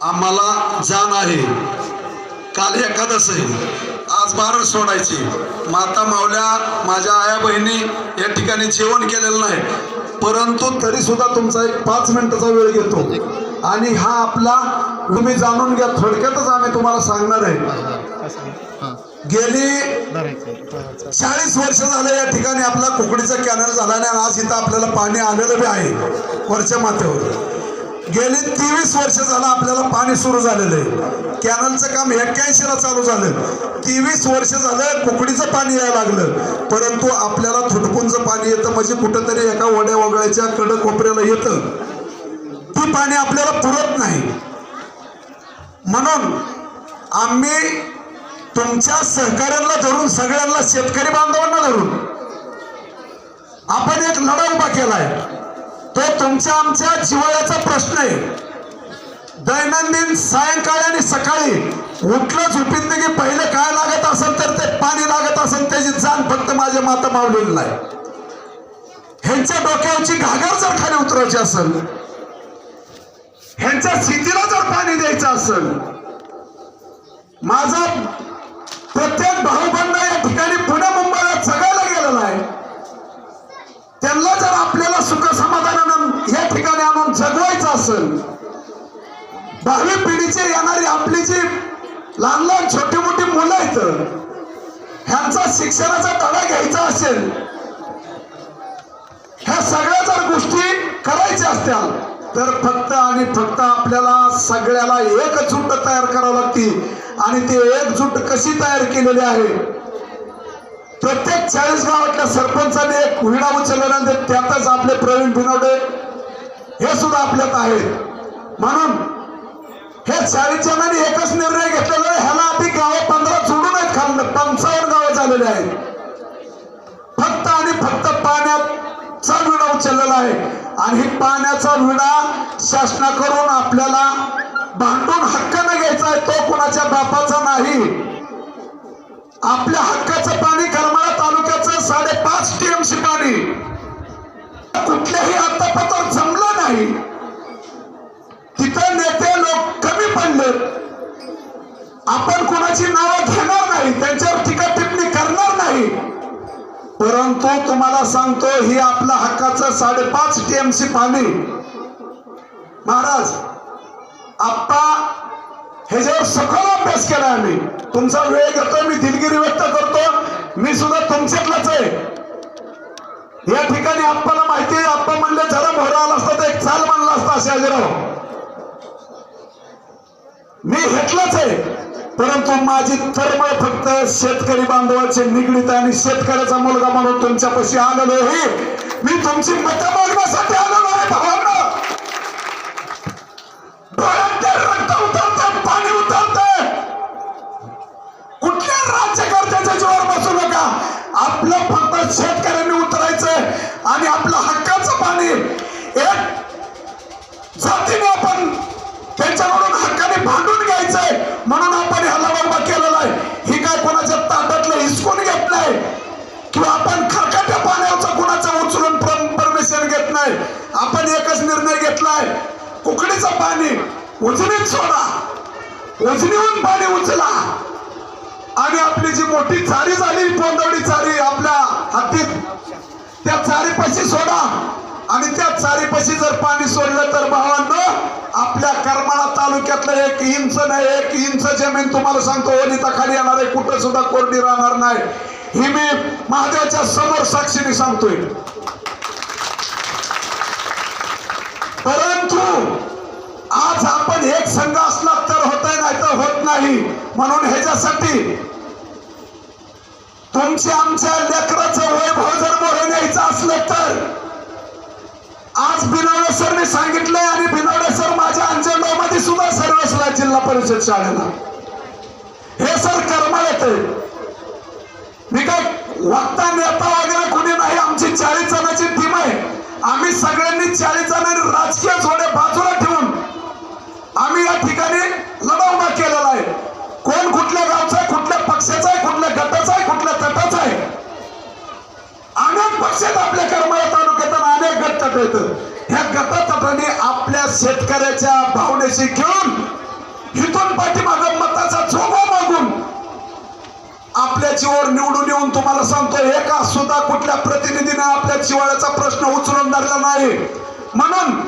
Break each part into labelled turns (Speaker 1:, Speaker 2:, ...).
Speaker 1: आम्हाला जाण आहे. काल एकादश आहे आज बारस सोडायची. माता मावल्या माझ्या आया बहिणी या ठिकाणी जेवण केलेलं नाही. परंतु तरी सुद्धा तुमचा एक पाच मिनिटाचा वेळ घेतो. आणि हा आपला तुम्ही जाणून घ्या थोडक्यातच आम्ही तुम्हाला सांगणार आहे. गेली चाळीस वर्ष झालं या ठिकाणी आपला कुकडीचा कॅनल झाला आणि आज इथं आपल्याला पाणी आलेलं बी आहे. वरच्या माथ्यावर. गेली तेवीस वर्ष झालं आपल्याला पाणी सुरू झालेलं आहे. कॅनलचं काम एक्क्याऐंशीला चालू झालं. तेवीस वर्ष झालं कुकडीचं पाणी यायला लागलं. परंतु आपल्याला थुटकूनचं पाणी येतं म्हणजे कुठंतरी एका वड्या वगळ्याच्या कडक कोपऱ्याला येतं. ती पाणी आपल्याला पुरत नाही. म्हणून आम्ही तुमच्या सहकार्याला धरून सगळ्यांना शेतकरी बांधवांना धरून आपण एक लढा उभा केलाय. तो तुमच्या आमच्या जिवाळ्याचा प्रश्न आहे. दैनंदिन सायंकाळी आणि सकाळी उठलं झोपिंदगी पहिलं काय लागत असेल तर ते पाणी लागत असेल त्याची जाण फक्त माझ्या माता मावलेली नाही. ह्यांच्या डोक्यावरची घागर जर खाली उतरायची असेल ह्यांच्या शेतीला जर पाणी द्यायचं असेल माझा प्रत्येक भाऊबंद या ठिकाणी पुणे मुंबईला जगायला गेलेला आहे. त्यांना जर आपल्याला सुख समाधानानं या ठिकाणी आणून जगवायचं असेल दहावी पिढीचे येणारी आपली जी लहान लहान छोटी मोठी मुलं आहेत ह्यांचा शिक्षणाचा धडा घ्यायचा असेल ह्या सगळ्या जर गोष्टी करायच्या असत्या तर फक्त आणि फक्त आपल्याला सगळ्याला एकजूट तयार करावं लागते. आणि ती एकजूट कशी तयार केलेली आहे? प्रत्येक चाळीस गावातल्या सरपंचाने एक विडा उचलल्यानंतर त्यातच आपले प्रवीण बिनवडे हे सुद्धा आपल्यात आहेत. म्हणून हे चाळीस जणांनी एकच निर्णय घेतलेला आहे ह्याला आधी गावं पंधरा सोडून आहेत खाल्लं पंचावन्न गावं झालेले आहेत. फक्त आणि फक्त पाण्याचा विडा उचललेला आहे. आणि ही पाण्याचा विडा शासनाकडून आपल्याला भांडून हक्कानं घ्यायचा आहे तो कोणाच्या बापाचा नाही. आपल्या हक्काचं पाणी करमाळा तालुक्याचं साडेपाच टीएमसी पाणी. कुठल्याही आतापत्र जमलं नाही. तिथं नेते लोक कमी पडले आपण कोणाची नावं घेणार नाही त्यांच्यावर टीका टिप्पणी करणार नाही. परंतु तुम्हाला सांगतो ही आपल्या हक्काचं साडेपाच टीएमसी पाणी. महाराज आप्पा ह्याच्यावर सखोल अभ्यास केला आम्ही. तुमचा वेळ घेतो मी दिलगिरी व्यक्त करतो. मी सुद्धा तुमच्यातलाच आहे. या ठिकाणी आपल्याला माहिती आहे आप्पा म्हणले जरा भोरा आला असता तर एक चाल मानला असता शहाजीराव मी घेतलंच आहे. परंतु माझी तळमळ फक्त शेतकरी बांधवाचे निगडीत आणि शेतकऱ्याचा मुलगा म्हणून तुमच्यापाशी आलेलो आहे. मी तुमची मतं मागण्यासाठी आलेलो आहे भावांना. राज्यकर्त्याच्या बसू नका. आपलं फक्त शेतकऱ्यांनी उतरायचं आणि आपलं हक्काचं पाणी एक जातीने आपण त्यांच्याकडून हक्काने भांडून घ्यायचंय म्हणून आपण ह्याला बाबा केलेला आहे. ही काय कोणाच्या ताटातलं हिसकून घेत नाही किंवा आपण खरकाट्या पाण्याचा कुणाचं उचलून परमिशन घेत नाही. आपण एकच निर्णय घेतलाय. कुकडीचं पाणी उजनीत सोडा. उजनीहून पाणी उचला. आणि आपली जी मोठी चारी झाली पोंदवडी चारी आपल्या हातीत त्या चारीपाशी सोडा. आणि त्या चारीपाशी जर पाणी सोडलं तर भावांनो आपल्या करमाळा तालुक्यातलं एक इंच नाही एक इंच जमीन तुम्हाला सांगतो ओलिता खाली येणार आहे कुठं सुद्धा कोरडी राहणार नाही. ही मी महादेवाच्या समोर साक्षीने सांगतोय. परंतु आज आपण एक संघ असला तर होत नाही तर होत नाही. म्हणून ह्याच्यासाठी तुमच्या आमच्या लेकराचं वैभव जर मोठं न्यायचं असलं तर आज बिनवडे सरने सांगितलंय आणि बिनवडे सर माझ्या अंजनगावमध्ये सुद्धा सर्वसला जिल्हा परिषद शाळेला. हे सर कर्मा येते मी काय वक्ता नेता वगैरे कोणी नाही आमची चाळीस जणांची टीम आहे. आम्ही सगळ्यांनी चाळीस जणांनी राजकीय जोडे बाजूला ठेवून आम्ही या ठिकाणी लढा उभा केलेला आपला आहे आहे. अनेक पक्षात आपल्या करमाळा तालुक्यात अनेक गट तट येत. ह्या गटातटाने आपल्या शेतकऱ्याच्या भावनेशी घेऊन हिथून पाठीमाग मताचा जोबा मागून आपल्या जीवावर निवडून येऊन तुम्हाला सांगतो एका सुद्धा कुठल्या प्रतिनिधीने आपल्या जिवाळ्याचा प्रश्न उचलून धरला नाही. म्हणून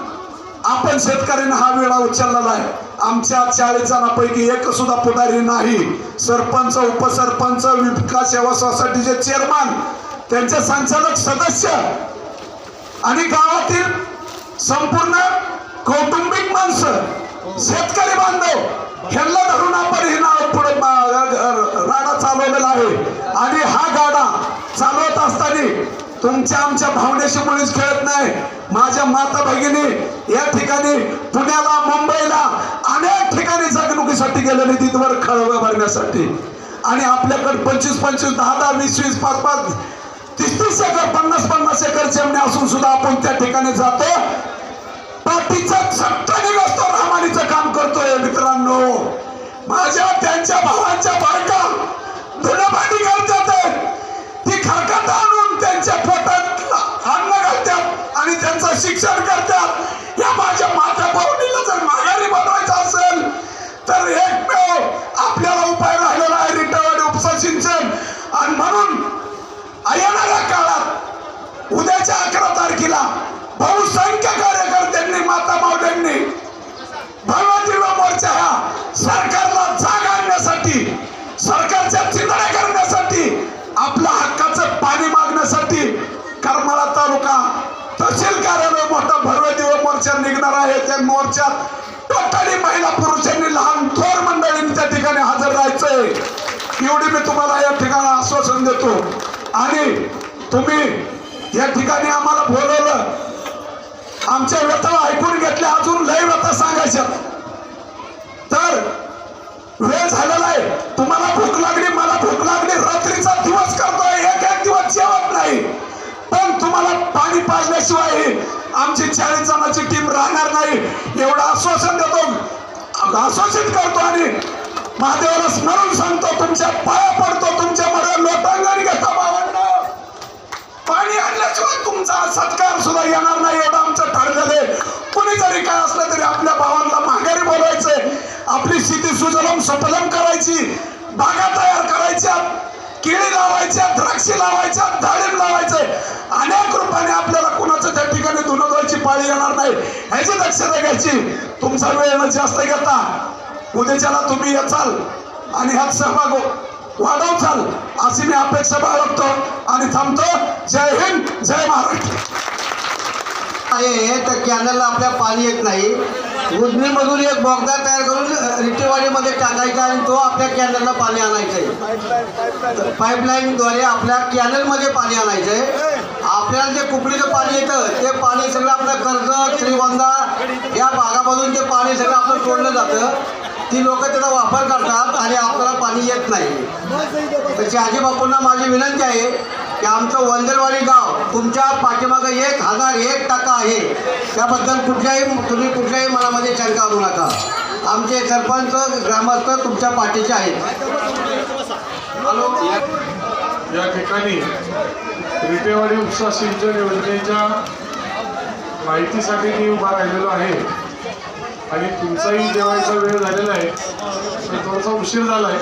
Speaker 1: आपण शेतकऱ्यांना हा वेळा उचललेला आहे. आमच्या चाळीस जणांपैकी एक सुद्धा पुढारी नाही. सरपंच उपसरपंच विकास सेवा सोसायटीचे चेअरमन त्यांचे संचालक सदस्य आणि गावातील संपूर्ण कौटुंबिक माणसं शेतकरी बांधव ह्यांना धरून आपण हे नाव पुढे राडा चालवलेला आहे. आणि हा गाडा चालवत असताना तुमच्या आमच्या भावनेशी मुळीच खेळत नाही. माझ्या माता भगिनी या ठिकाणी पुण्याला मुंबईला अनेक ठिकाणी जगणुकीसाठी गेलेले तिथवर खळवं भरण्यासाठी. आणि आपल्याकडे पंचवीस पंचवीस दहा दहा वीस वीस पाच पाच तीस तीस एकर पन्नास पन्नास एकर जमिनी असून सुद्धा आपण त्या ठिकाणी जातो. पाठीचा चट्ट निघतो रामानीचं काम करतोय मित्रांनो. माझ्या त्यांच्या भावांच्या बायका धुणं भांडी घालतात ती खरकत त्यांच्या पोटात अन्न घालतात आणि त्यांचं शिक्षण करतात. या माझ्या माता भावनीला जर माघारी बनवायचं असेल तर एकमेव आपल्याला उपाय राहिलेला आहे रिटायर्ड उपसा सिंचन. आणि म्हणून येणाऱ्या काळात उद्याच्या अकरा तारखेला बहुसंख्य कार्यकर्त्यांनी माता मावल्यांनी भगवती मोर्चा हा सरकारला जाग आणण्यासाठी सरकारच्या चिंतण्या करण्यासाठी आपल्या हक्काचं पाणी मागण्यासाठी करमाळा तालुका तहसील कार्यालय मोठा भरवती मोर्चा निघणार आहे. त्या मोर्चात टोटली महिला पुरुषांनी लहान थोर मंडळींनी त्या ठिकाणी हजर राहायचंय. एवढी मी तुम्हाला या ठिकाणी आश्वासन देतो. आणि तुम्ही या ठिकाणी आम्हाला बोलवलं. आमच्या व्यथा ऐकून घेतल्या. अजून लय व्यथा सांगायच्या तर वेळ झालेला आहे. तुम्हाला भूक लागली मला भूक लागली. रात्रीचा दिवस करतोय. एक एक दिवस जेवत नाही. पाणी पाजल्याशिवाय आमची चाळीस जणांची टीम राहणार नाही. एवढं आश्वासन देतो. आश्वासित करतो आणि महादेवाला स्मरून सांगतो तुमच्या पाया पडतो तुमच्या मध्ये लोटांगण घेता भावांना पाणी आणल्याशिवाय तुमचा सत्कार सुद्धा येणार नाही एवढं आमचं ठरलेलं आहे. कुणी जरी काय असलं तरी आपल्या भावांना माघारी बोलवायचंय आपली स्थिती सुजलम सफलम करायची. बागा तयार करायच्या. केळी लावायच्या द्राक्षी लावायच्या डाळिंब लावायचे. अनेक ह्याची दक्षता घ्यायची. तुमचा वेळ न जास्त घेता उद्याच्याला तुम्ही येचाल आणि ह्यात सहभाग हो- वाढवचाल अशी मी अपेक्षा बाळगतो आणि थांबतो. जय हिंद जय महाराष्ट्र.
Speaker 2: आहे तर कॅनलला आपल्या पाणी येत नाही. उजनीमधून एक बोगदा तयार करून रिटेवाडीमध्ये टाकायचा आणि तो आपल्या कॅनलला पाणी आणायचं आहे पाईपलाईनद्वारे आपल्या कॅनलमध्ये पाणी आणायचं आहे आपल्याला जे कुपडीचं पाणी येतं ते पाणी सगळं आपलं कर्ज श्रीगोंदा या भागामधून ते पाणी सगळं आपलं सोडलं जातं. ती लोक त्याचा वापर करतात आणि आपल्याला पाणी येत नाही. त्याची आजीबापूंना माझी विनंती आहे की आमचं वंदरवाडी गाव तुमच्या पाठीमागं एक हजार एक टक्का आहे. त्याबद्दल कुठल्याही तुम्ही कुठल्याही मनामध्ये शंका आणू नका. आमचे सरपंच ग्रामस्थ तुमच्या पाठीचे आहेत. हॅलो?
Speaker 3: या ठिकाणी रिटेवाडी उपसा सिंचन योजनेच्या माहितीसाठी मी उभा राहिलेलो आहे. आणि तुमचाही जेवायचा वेळ झालेला आहे. थोडासा उशीर झाला आहे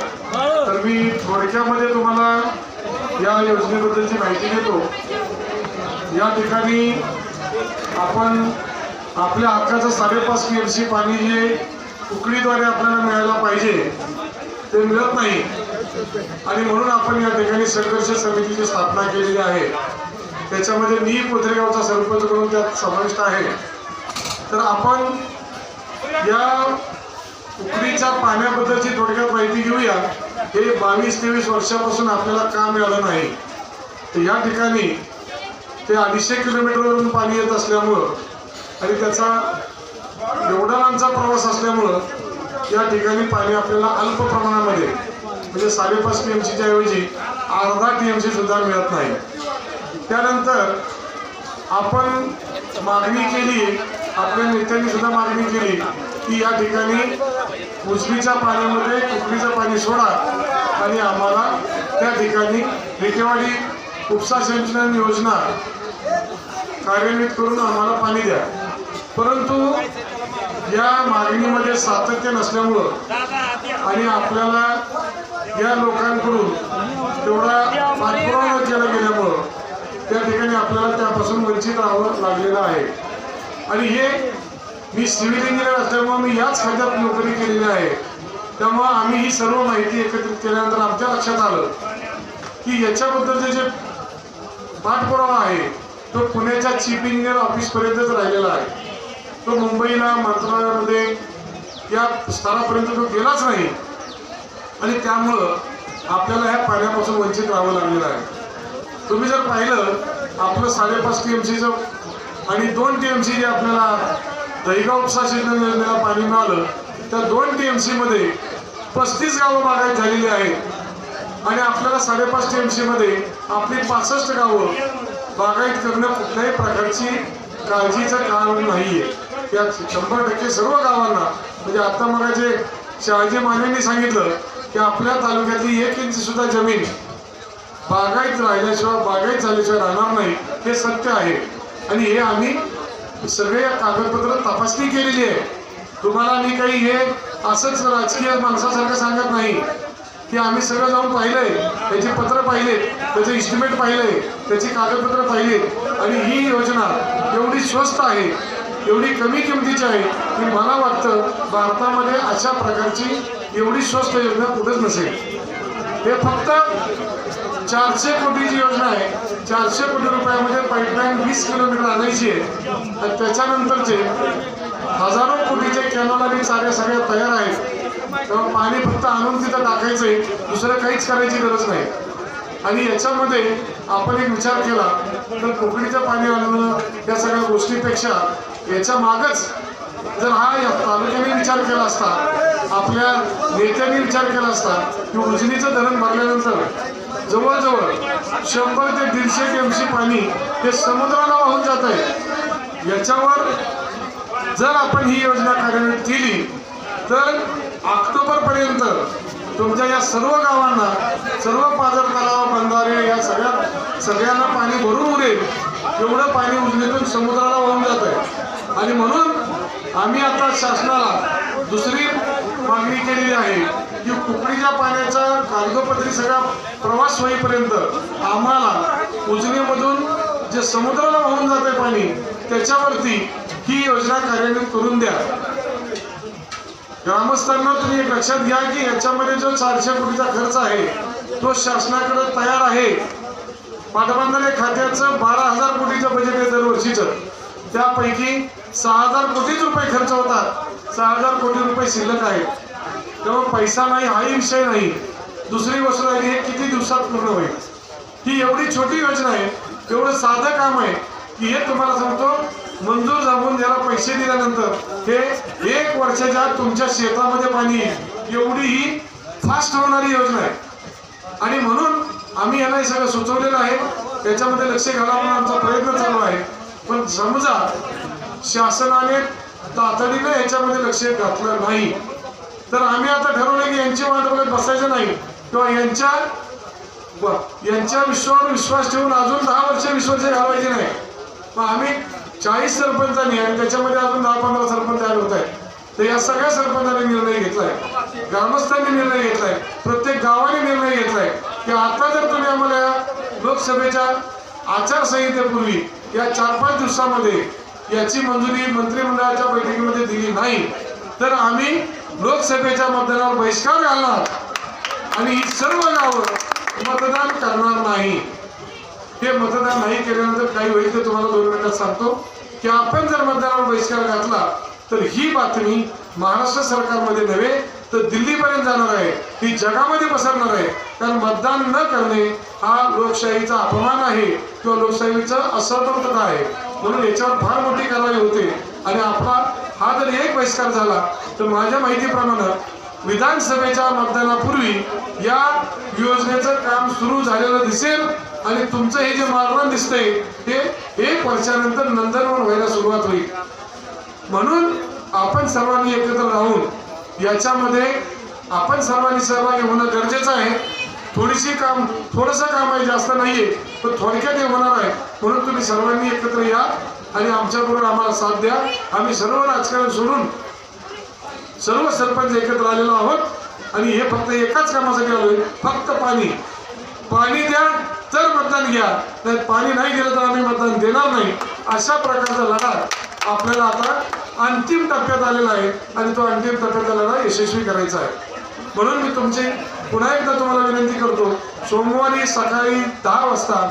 Speaker 3: तर मी थोडक्यामध्ये तुम्हाला या योजनेबद्दलची माहिती देतो या ठिकाणी आपण आपल्या हक्काचं साडेपाच पी एम सी पाणी जे उकडीद्वारे आपल्याला मिळायला पाहिजे ते मिळत नाही. आणि म्हणून आपण या ठिकाणी संघर्ष समितीची स्थापना केलेली आहे. त्याच्यामध्ये मी पुत्रेगावचा सरपंच करून त्यात समाविष्ट आहे. तर आपण या उकडीच्या पाण्याबद्दलची थोडक्यात माहिती घेऊया. हे बावीस तेवीस वर्षापासून आपल्याला काम मिळालं नाही? तर या ठिकाणी ते अडीचशे किलोमीटरवरून पाणी येत असल्यामुळं आणि त्याचा एवढा लांबचा प्रवास असल्यामुळं या ठिकाणी पाणी आपल्याला अल्प प्रमाणामध्ये म्हणजे साडेपाच टी एम सीच्या ऐवजी अर्धा टी एम सी सुद्धा मिळत नाही. त्यानंतर आपण मागणी केली आपल्या नेत्यांनी सुद्धा मागणी केली की या ठिकाणी उजवीच्या पाण्यामध्ये कुकडीचं पाणी सोडा. आणि आम्हाला त्या ठिकाणी रिटेवाडी उपसा सिंचन योजना कार्यान्वित करून आम्हाला पाणी द्या. परंतु या मागणीमध्ये सातत्य नसल्यामुळं आणि आपल्याला या लोकांकडून तेवढा पाठपुरावा केला गेल्यामुळं त्या ठिकाणी आपल्याला त्यापासून वंचित राहावं लागलेलं आहे. आणि हे मी सिव्हिल इंजिनियर असल्यामुळे मी याच खात्यात नोकरी केलेली आहे. त्यामुळं आम्ही ही सर्व माहिती एकत्रित केल्यानंतर आमच्या लक्षात आलं की याच्याबद्दलचे जे पाठपुरावा आहे तो पुण्याच्या चीफ इंजिनियर ऑफिसपर्यंतच राहिलेला आहे. तो मुंबईला मंत्रालयामध्ये या स्तरापर्यंत तो गेलाच नाही. आणि त्यामुळं आपल्याला ह्या पाण्यापासून वंचित राहावं लागलेलं आहे. तुम्ही जर पाहिलं आपलं साडेपाच टी एम सीचं आणि दोन टी एम सी जे आपल्याला दहीगाव उपसा सिंचन योजनेला पाणी मिळालं त्या दोन टी एम सीमध्ये पस्तीस गावं बागायत झालेली आहेत. आणि आपल्याला साडेपाच टी एम सीमध्ये आपली पासष्ट गावं बागायत करणं कुठल्याही प्रकारची काळजीचं कारण नाहीये. त्या शंभर टक्के सर्व गावांना म्हणजे आता मला जे शहाजी मानेंनी सांगितलं की आपल्या तालुक्यातली एक इंच सुद्धा जमीन बागायत राहिल्याशिवाय बागायत झाल्याशिवाय राहणार नाही हे सत्य आहे. आणि हे आम्ही सगळे कागदपत्र तपासणी केलेली आहे. तुम्हाला मी काही हे असंच राजकीय माणसासारखं सांगत नाही की आम्ही सगळं जाऊन पाहिलंय त्याची पत्र पाहिलेत त्याचं इस्टिमेट पाहिलंय त्याची कागदपत्र पाहिलेत. आणि ही योजना एवढी स्वस्त आहे एवढी कमी किमतीची आहे की मला वाटतं भारतामध्ये अशा प्रकारची एवढी स्वस्त योजना कुठेच नसेल. हे फक्त चारशे कोटीची योजना आहे. चारशे कोटी रुपयामध्ये पाईपलाईन वीस किलोमीटर आणायची आहे. आणि त्याच्यानंतरचे हजारो कोटी कॅनल मी चाऱ्या सगळ्या तयार आहेत. तेव्हा पाणी फक्त आणून तिथं टाकायचंय. दुसरं काहीच करायची गरज नाही. आणि याच्यामध्ये आपण एक विचार केला तर कोकणीचं पाणी आणणं या सगळ्या गोष्टीपेक्षा याच्या मागच जर हा या तालुक्याने विचार केला असता आपल्या नेत्यांनी विचार केला असता की उजनीचं धरण भरल्यानंतर जवळजवळ शंभर ते दीडशे टीएमसी पाणी हे समुद्राला वाहून जात आहे याच्यावर जर आपण ही योजना कार्यान्वित केली तर ऑक्टोबरपर्यंत तुमच्या या सर्व गावांना सर्व पाजर तलाव बंधारे या सगळ्या सगळ्यांना पाणी भरून उरेल एवढं पाणी उजनीतून समुद्राला वाहून जात आहे. आणि म्हणून आम्ही आता शासनाला दुसरी मागणी केलेली आहे की कुकडीच्या पाण्याचा कागदोपत्री सगळा प्रवास होईपर्यंत आम्हाला उजनीमधून जे समुद्राला वाहून जाते पाणी त्याच्यावरती ही योजना कार्यान्वित करून द्या. ग्रामस्थांना तुम्ही एक लक्षात घ्या की याच्यामध्ये जो चारशे कोटीचा खर्च आहे तो शासनाकडे तयार आहे. पाटबंधारे खात्याचं बारा हजार कोटीचं बजेट आहे दरवर्षीचं. त्यापैकी सहा हजार कोटीच रुपये खर्च होतात. सहा हजार कोटी रुपये शिल्लक आहेत. तेव्हा पैसा नाही हाही विषय नाही. दुसरी गोष्ट राहिली हे किती दिवसात पूर्ण होईल? ही एवढी छोटी योजना आहे एवढं साधं काम आहे की हे तुम्हाला सांगतो मंजूर जाबून ज्याला पैसे दिल्यानंतर हे एक वर्षाच्या आत तुमच्या शेतामध्ये पाणी येईल. एवढी ही फास्ट होणारी योजना आहे. आणि म्हणून आम्ही याला हे सगळं सुचवलेलं आहे. त्याच्यामध्ये लक्ष घाला म्हणून आमचा प्रयत्न चालू आहे. पण समजा शासनाने तातडीनं याच्यामध्ये लक्ष घातलं नाही तर आम्ही आता ठरवलं की यांची वाट बघत बसायचं नाही. किंवा यांच्या व- यांच्या विश्वावर विश्वास ठेवून अजून दहा वर्ष विश्वास घालवायचे नाही. मग आम्ही चाळीस सरपंचांनी आणि त्याच्यामध्ये अजून दहा पंधरा सरपंच तयार होत आहेत. तर या सगळ्या सरपंचांनी निर्णय घेतलाय. ग्रामस्थांनी निर्णय घेतलाय. प्रत्येक गावाने निर्णय घेतलाय. की आता जर तुम्ही आम्हाला या लोकसभेच्या आचारसंहितेपूर्वी या चार पाच दिवसामध्ये याची मंजुरी मंत्रिमंडळाच्या बैठकीमध्ये दिली नाही तर आम्ही लोकसभेच्या मतदानावर बहिष्कार घालणार आणि ही सर्व गावं मतदान करणार नाही. हे मतदान नाही केल्यानंतर काही होईल ते तुम्हाला दोन मिनिटात सांगतो की आपण जर मतदानावर बहिष्कार घातला तर ही बातमी महाराष्ट्र सरकारमध्ये नव्हे तर दिल्लीपर्यंत जाणार आहे. ही जगामध्ये पसरणार आहे. कारण मतदान न करणे हा लोकशाहीचा अपमान आहे किंवा लोकशाहीचं असतर्कता आहे. म्हणून याच्यावर फार मोठी कारवाई होते. आणि आपला हा जर एक बहिष्कार झाला तर माझ्या माहितीप्रमाणे विधानसभेच्या मतदानापूर्वी या योजनेचं काम सुरू झालेलं दिसेल. आणि तुमचं हे जे मागवण दिसतंय हे एक वर्षानंतर नंदनवन व्हायला सुरुवात होईल. म्हणून आपण सर्वांनी एकत्र राहून याच्यामध्ये आपण सर्वांनी सहभागी होणं गरजेचं आहे. थोडीशी काम थोडंसं काम आहे जास्त नाहीये पण थोडक्यात हे होणार आहे. म्हणून तुम्ही सर्वांनी एकत्र या आणि आमच्याबरोबर आम्हाला साथ द्या. आम्ही सर्व राजकारण सोडून सर्व सरपंच एकत्र आलेलो आहोत. आणि हे फक्त एकाच कामासाठी आलोय फक्त पाणी. पाणी द्या तर मतदान घ्या नाही पाणी नाही दिलं तर आम्ही मतदान देणार नाही. अशा प्रकारचा लढा आपल्याला आता अंतिम टप्प्यात आलेला आहे आणि तो अंतिम टप्प्याचा लढा यशस्वी करायचा आहे. म्हणून मी तुमची पुन्हा एकदा तुम्हाला विनंती करतो सोमवारी सकाळी दहा वाजता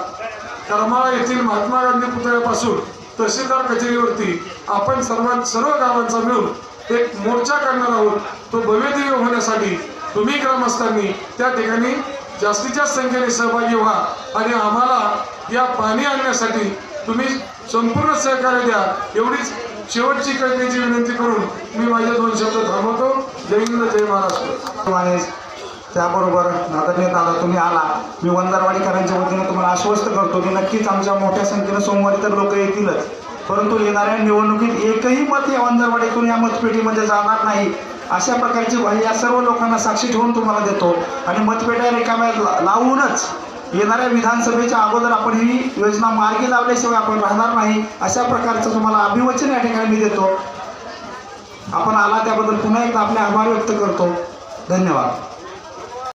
Speaker 3: करमाळा येथील महात्मा गांधी पुतळ्यापासून तहसीलदार कचेरीवरती आपण सर्वात सर्व गावांचा मिळून एक मोर्चा काढणार आहोत. तो भव्यदिव्य होण्यासाठी तुम्ही ग्रामस्थांनी त्या ठिकाणी जास्तीत जास्त संख्येने सहभागी व्हा आणि आम्हाला या पाणी आणण्यासाठी तुम्ही संपूर्ण सहकार्य द्या. एवढीच शेवटची कळण्याची विनंती करून मी माझ्या दोन शब्द थांबवतो. जय हिंद जय महाराष्ट्र.
Speaker 4: त्याबरोबर आदरणीय दादा तुम्ही आला. मी वंदारवाडीकरांच्या वतीने तुम्हाला आश्वस्त करतो की नक्कीच आमच्या मोठ्या संख्येनं सोमवारी तर लोक येतीलच. परंतु येणाऱ्या निवडणुकीत एकही मत या वंजारवाडीतून या मतपेटीमध्ये जाणार नाही. अशा प्रकारची या सर्व लोकांना साक्षी ठेवून तुम्हाला देतो. आणि मतपेट्या रिकाम्या ला- लावूनच येणाऱ्या विधानसभेच्या अगोदर आपण ही योजना मार्गी लावल्याशिवाय आपण राहणार नाही अशा प्रकारचं तुम्हाला अभिवचन या ठिकाणी मी देतो. आपण आला त्याबद्दल पुन्हा एकदा आपले आभार व्यक्त करतो. धन्यवाद.